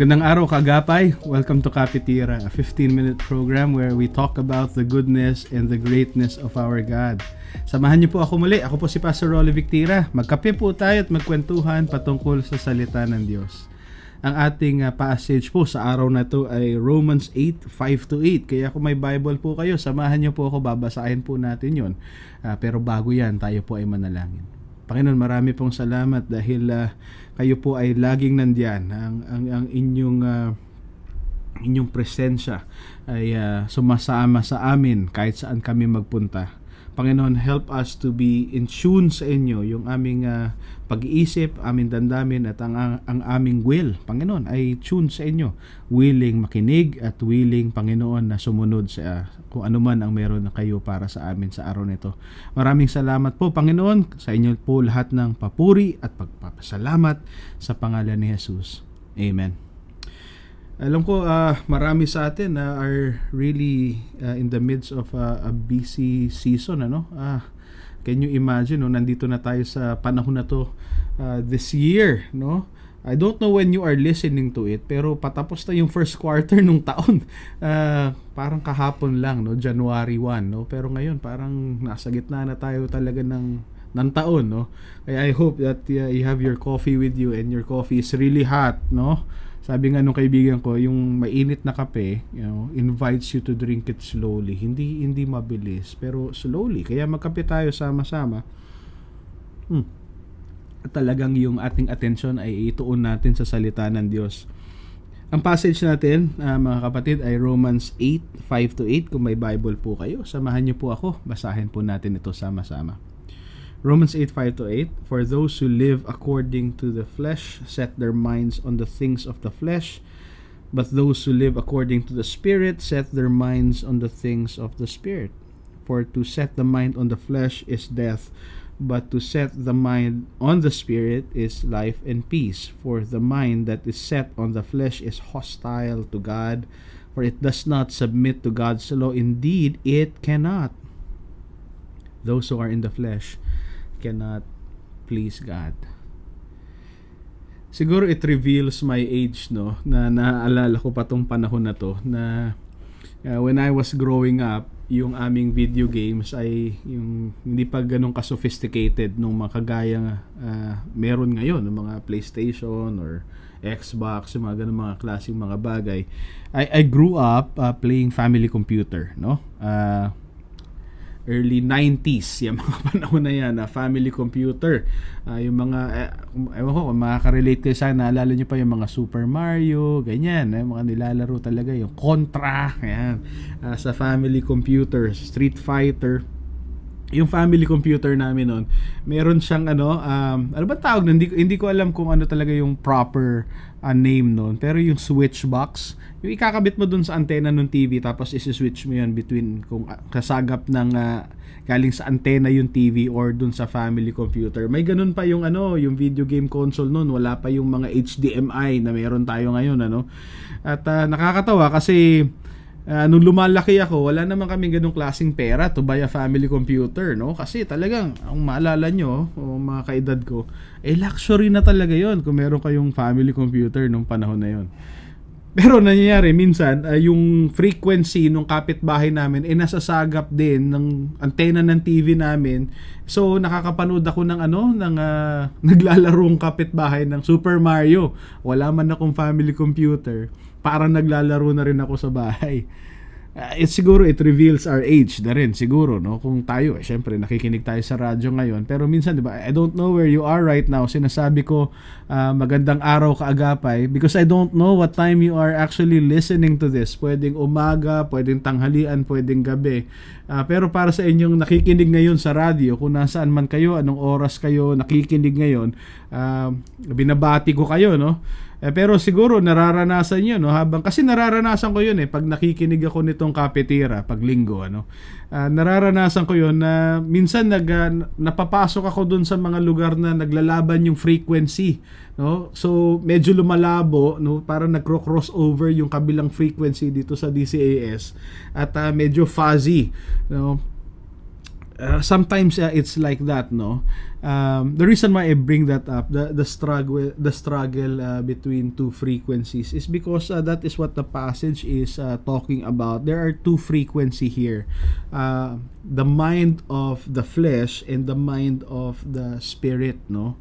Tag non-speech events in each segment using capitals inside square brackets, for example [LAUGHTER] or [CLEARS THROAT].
Magandang araw kagapay. Welcome to Kapitira, a 15-minute program where we talk about the goodness and the greatness of our God. Samahan niyo po ako muli. Ako po si Pastor Rolly Victira. Magkape po tayo at magkwentuhan patungkol sa salita ng Diyos. Ang ating uh, passage po sa araw na to ay Romans 8, 5 to 8. Kaya kung may Bible po kayo, samahan niyo po ako, babasahin po natin yon. Uh, pero bago yan, tayo po ay manalangin. Panginoon, marami pong salamat dahil uh, kayo po ay laging nandiyan. Ang, ang, ang inyong uh, inyong presensya ay uh, sumasama sa amin kahit saan kami magpunta. Panginoon, help us to be in tune sa inyo, yung aming uh, pag-iisip, aming dandamin at ang, ang, ang aming will, Panginoon, ay tune sa inyo. Willing makinig at willing, Panginoon, na sumunod sa uh, kung ano man ang meron na kayo para sa amin sa araw nito. Maraming salamat po, Panginoon, sa inyo po lahat ng papuri at pagpapasalamat sa pangalan ni Jesus. Amen. Alam ko uh, marami sa atin uh, are really uh, in the midst of uh, a busy season ano. Uh, can you imagine no nandito na tayo sa panahon na to uh, this year no. I don't know when you are listening to it pero patapos na yung first quarter nung taon. Uh, [LAUGHS] parang kahapon lang no, January 1 no. Pero ngayon parang nasa gitna na tayo talaga ng ng taon no. Kaya I hope that uh, you have your coffee with you and your coffee is really hot no sabi nga nung kaibigan ko, yung mainit na kape, you know, invites you to drink it slowly. Hindi hindi mabilis, pero slowly. Kaya magkape tayo sama-sama. Hmm. Talagang yung ating attention ay ituon natin sa salita ng Diyos. Ang passage natin, uh, mga kapatid, ay Romans 8, 5 to 8. Kung may Bible po kayo, samahan niyo po ako. Basahin po natin ito sama-sama. Romans 8 5 to 8 For those who live according to the flesh set their minds on the things of the flesh, but those who live according to the Spirit set their minds on the things of the Spirit. For to set the mind on the flesh is death, but to set the mind on the Spirit is life and peace. For the mind that is set on the flesh is hostile to God, for it does not submit to God's law. Indeed, it cannot. Those who are in the flesh cannot please God. Siguro it reveals my age no na naaalala ko pa tong panahon na to na uh, when I was growing up yung aming video games ay yung hindi pa ganun ka-sophisticated nung mga kagaya uh, meron ngayon ng mga PlayStation or Xbox, yung mga ganun mga klaseng mga bagay. I, I grew up uh, playing family computer, no? Uh, early 90s, yung mga [LAUGHS] panahon na yan, na family computer. Uh, yung mga, eh, ewan ko, kung makaka-relate kayo sa naalala nyo pa yung mga Super Mario, ganyan, eh, mga nilalaro talaga, yung Contra, yan, uh, sa family computer, Street Fighter, yung family computer namin noon, meron siyang ano, um, ano ba tawag nun? Hindi, hindi ko alam kung ano talaga yung proper uh, name noon. Pero yung switch box, yung ikakabit mo dun sa antena ng TV tapos isi-switch mo yan between kung uh, kasagap ng uh, galing sa antena yung TV or dun sa family computer. May ganun pa yung ano, yung video game console noon, wala pa yung mga HDMI na meron tayo ngayon ano. At uh, nakakatawa kasi uh, nung lumalaki ako, wala naman kami ganung klaseng pera to buy a family computer, no? Kasi talagang, ang maalala nyo, o mga kaedad ko, eh luxury na talaga yon kung meron kayong family computer nung panahon na yon. Pero nangyayari minsan uh, yung frequency ng kapitbahay namin eh, nasasagap din ng antena ng TV namin. So nakakapanood ako ng ano ng [LAUGHS] uh, naglalarong kapitbahay ng Super Mario. Wala man akong family computer parang naglalaro na rin ako sa bahay. Uh, it siguro it reveals our age na rin siguro no? Kung tayo eh syempre nakikinig tayo sa radyo ngayon. Pero minsan 'di ba I don't know where you are right now. Sinasabi ko uh, magandang araw kaagapay because I don't know what time you are actually listening to this. Pwedeng umaga pwedeng tanghalian pwedeng gabi. Uh, pero para sa inyong nakikinig ngayon sa radyo kung nasaan man kayo anong oras kayo nakikinig ngayon uh, binabati ko kayo no eh, pero siguro nararanasan 'yun no habang kasi nararanasan ko 'yun eh pag nakikinig ako nitong kapitira pag linggo ano. Uh, nararanasan ko 'yun na minsan nag uh, napapasok ako dun sa mga lugar na naglalaban yung frequency no. So medyo lumalabo no para nagcro-cross over yung kabilang frequency dito sa DCAS at uh, medyo fuzzy no uh, sometimes uh, it's like that no? Um, the reason why I bring that up the the struggle the struggle uh, between two frequencies is because uh, that is what the passage is uh, talking about. There are two frequency here uh, the mind of the flesh and the mind of the spirit no?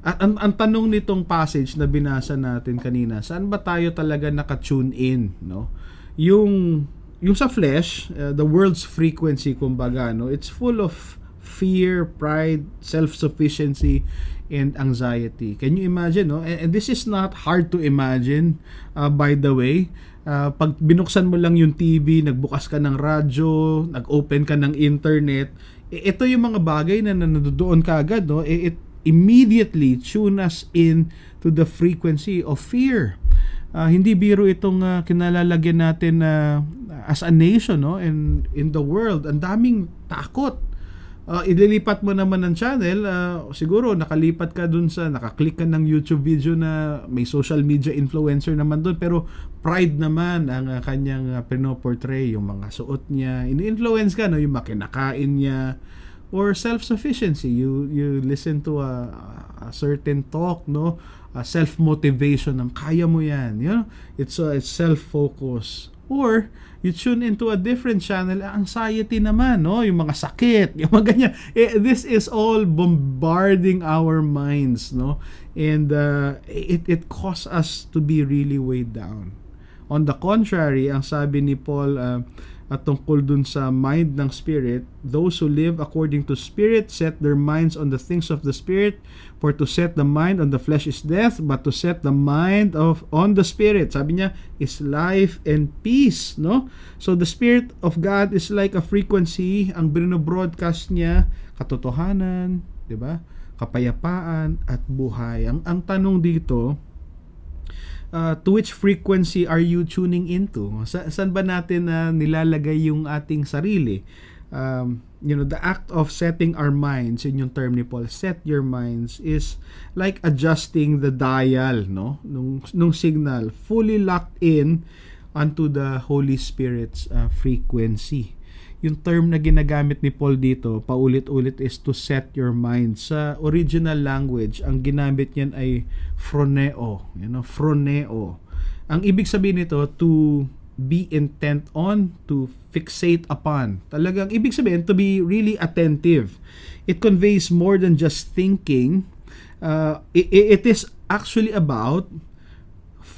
At ang, ang tanong nitong passage na binasa natin kanina saan ba tayo talaga naka-tune in no? Yung yung sa flesh, uh, the world's frequency kumbaga, no, it's full of fear, pride, self-sufficiency, and anxiety. Can you imagine, no? And, and this is not hard to imagine, uh, by the way. Uh, pag binuksan mo lang yung TV, nagbukas ka ng radyo, nag-open ka ng internet, ito yung mga bagay na nandoon ka agad, no? It immediately tune us in to the frequency of fear uh, hindi biro itong uh, kinalalagyan natin na uh, as a nation no in in the world ang daming takot uh, ililipat mo naman ng channel uh, siguro nakalipat ka dun sa nakaklik ka ng YouTube video na may social media influencer naman dun pero pride naman ang uh, kanyang uh, pinoportray yung mga suot niya ini-influence ka no yung makinakain niya or self-sufficiency you you listen to a, a certain talk no uh, self-motivation ng kaya mo yan. You know? It's, uh, self-focus. Or, you tune into a different channel, anxiety naman, no? Yung mga sakit, [LAUGHS] yung mga ganyan. Eh, this is all bombarding our minds, no? And uh, it, it causes us to be really weighed down. On the contrary, ang sabi ni Paul, uh, at tungkol dun sa mind ng spirit, those who live according to spirit set their minds on the things of the spirit, for to set the mind on the flesh is death, but to set the mind of on the spirit, sabi niya, is life and peace, no? So the spirit of God is like a frequency, ang broadcast niya, katotohanan, 'di ba? Kapayapaan at buhay. Ang ang tanong dito, uh, to which frequency are you tuning into? Sa, saan ba natin uh, nilalagay yung ating sarili? Um, you know, the act of setting our minds, in yung term ni Paul, set your minds, is like adjusting the dial, no? Nung, nung signal, fully locked in onto the Holy Spirit's uh, frequency yung term na ginagamit ni Paul dito, paulit-ulit is to set your mind. Sa original language, ang ginamit niyan ay phroneo. You know, phroneo. Ang ibig sabihin nito, to be intent on, to fixate upon. Talagang ibig sabihin, to be really attentive. It conveys more than just thinking. Uh, it, it is actually about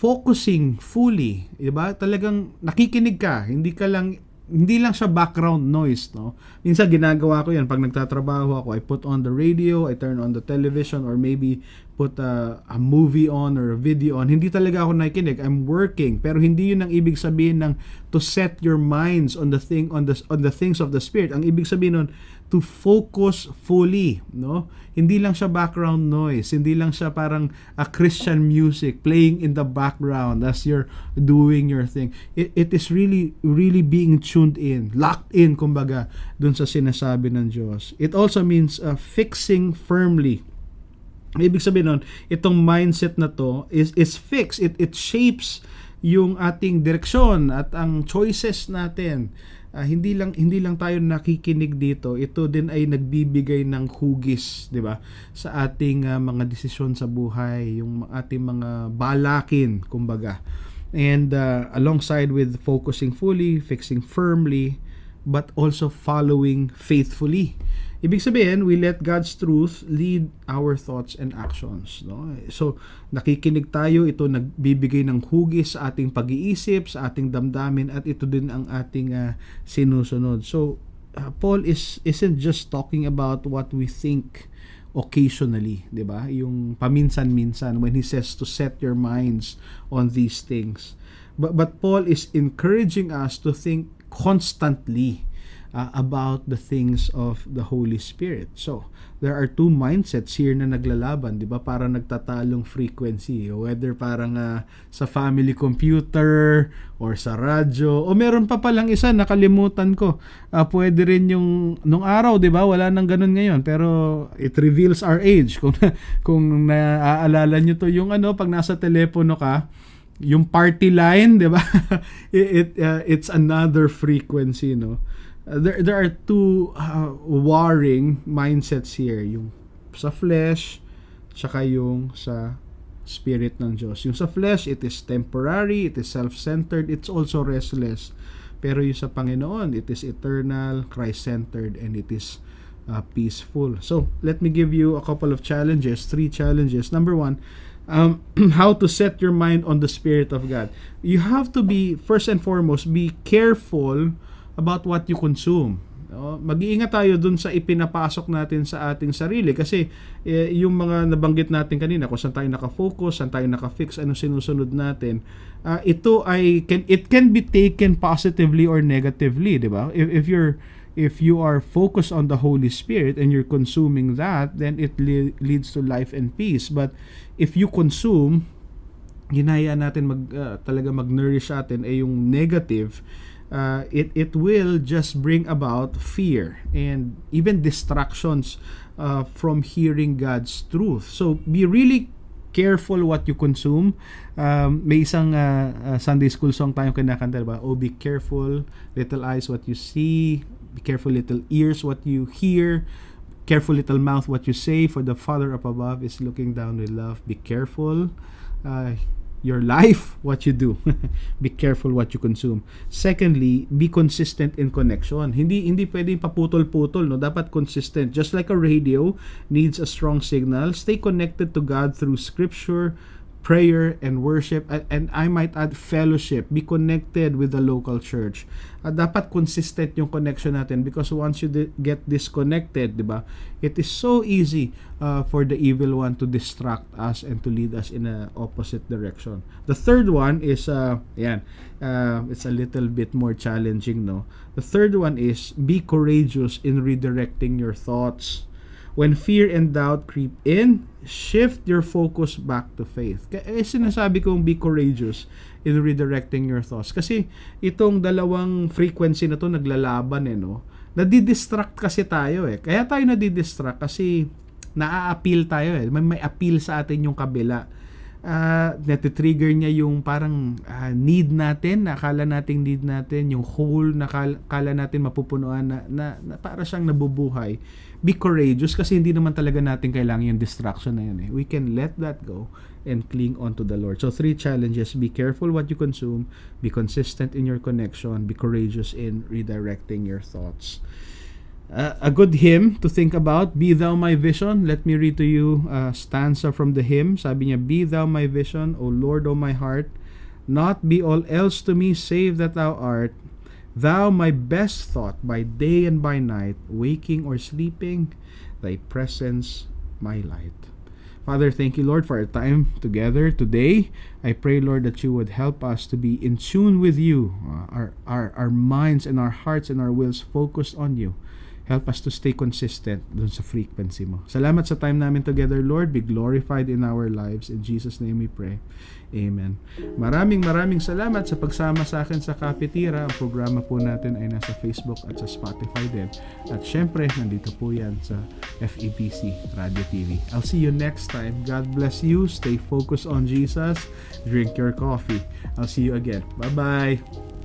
focusing fully, 'di ba? Talagang nakikinig ka, hindi ka lang hindi lang siya background noise, no? Minsan ginagawa ko 'yan pag nagtatrabaho ako, I put on the radio, I turn on the television or maybe put a, a movie on or a video on. Hindi talaga ako nakikinig. I'm working, pero hindi 'yun ang ibig sabihin ng to set your minds on the thing on the on the things of the spirit. Ang ibig sabihin nun to focus fully, no? Hindi lang siya background noise, hindi lang siya parang a Christian music playing in the background as you're doing your thing. It, it is really really being tuned in, locked in kumbaga dun sa sinasabi ng Diyos. It also means uh, fixing firmly. Ibig sabihin nun, itong mindset na to is is fixed. It it shapes yung ating direksyon at ang choices natin. Uh, hindi lang hindi lang tayo nakikinig dito. Ito din ay nagbibigay ng hugis di ba sa ating uh, mga desisyon sa buhay yung ating mga balakin kumbaga. And uh, alongside with focusing fully fixing firmly but also following faithfully Ibig sabihin, we let God's truth lead our thoughts and actions. No? So, nakikinig tayo, ito nagbibigay ng hugis sa ating pag-iisip, sa ating damdamin, at ito din ang ating uh, sinusunod. So, uh, Paul is isn't just talking about what we think occasionally, 'di ba? Yung paminsan-minsan when he says to set your minds on these things. But but Paul is encouraging us to think constantly uh, about the things of the Holy Spirit. So, there are two mindsets here na naglalaban, 'di ba? Para nagtatalong frequency, whether parang uh, sa family computer or sa radyo o meron pa palang isa nakalimutan ko. Uh, pwede rin yung nung araw, 'di ba? Wala nang ganun ngayon, pero it reveals our age kung [LAUGHS] kung naaalala niyo to yung ano pag nasa telepono ka, yung party line, 'di ba? [LAUGHS] it, it uh, it's another frequency, no? Uh, there there are two uh, warring mindsets here, yung sa flesh tsaka yung sa spirit ng Diyos. Yung sa flesh, it is temporary, it is self-centered, it's also restless. Pero yung sa Panginoon, it is eternal, Christ-centered, and it is uh, peaceful. So, let me give you a couple of challenges, three challenges. Number one, um, [CLEARS THROAT] how to set your mind on the Spirit of God. You have to be, first and foremost, be careful about what you consume. No? Mag-iingat tayo dun sa ipinapasok natin sa ating sarili kasi eh, yung mga nabanggit natin kanina kung saan tayo nakafocus, saan tayo nakafix, ano sinusunod natin. ah, ito ay can it can be taken positively or negatively, 'di ba? If, if you're if you are focused on the Holy Spirit and you're consuming that, then it le- leads to life and peace. But if you consume ginaya natin mag ah, talaga mag-nourish atin ay yung negative uh, it it will just bring about fear and even distractions uh, from hearing God's truth. So be really careful what you consume. Um, may isang uh, uh, Sunday school song tayong kinakanta, ba? Oh, be careful, little eyes what you see, be careful little ears what you hear, careful little mouth what you say, for the Father up above is looking down with love. Be careful. Uh, your life, what you do. [LAUGHS] be careful what you consume. Secondly, be consistent in connection. Hindi hindi pwedeng paputol-putol, no? Dapat consistent. Just like a radio needs a strong signal, stay connected to God through scripture, prayer and worship and, I might add fellowship be connected with the local church. Uh, dapat consistent yung connection natin because once you di- get disconnected di ba it is so easy uh, for the evil one to distract us and to lead us in a opposite direction. The third one is uh yan uh, it's a little bit more challenging no? The third one is be courageous in redirecting your thoughts When fear and doubt creep in, shift your focus back to faith. Kaya eh, sinasabi kong be courageous in redirecting your thoughts. Kasi itong dalawang frequency na to naglalaban eh, no? Nadidistract kasi tayo eh. Kaya tayo nadidistract kasi naa-appeal tayo eh. May, may appeal sa atin yung kabila. Uh, natitrigger niya yung parang ah, need natin, nakala nating need natin, yung hole na kala, kala natin mapupunuan na, na, na para siyang nabubuhay be courageous kasi hindi naman talaga natin kailangan yung distraction na yun eh. We can let that go and cling on to the Lord. So three challenges, be careful what you consume, be consistent in your connection, be courageous in redirecting your thoughts. A good hymn to think about, Be Thou My Vision. Let me read to you a stanza from the hymn. Sabi niya, Be Thou My Vision, O Lord, O my heart. Not be all else to me save that Thou art. Thou my best thought by day and by night, waking or sleeping, thy presence my light. Father, thank you, Lord, for our time together today. I pray, Lord, that you would help us to be in tune with you, uh, our, our, our minds and our hearts and our wills focused on you. Help us to stay consistent dun sa frequency mo. Salamat sa time namin together, Lord. Be glorified in our lives. In Jesus' name we pray. Amen. Maraming maraming salamat sa pagsama sa akin sa Kapitira. Ang programa po natin ay nasa Facebook at sa Spotify din. At syempre, nandito po yan sa FEBC Radio TV. I'll see you next time. God bless you. Stay focused on Jesus. Drink your coffee. I'll see you again. Bye-bye.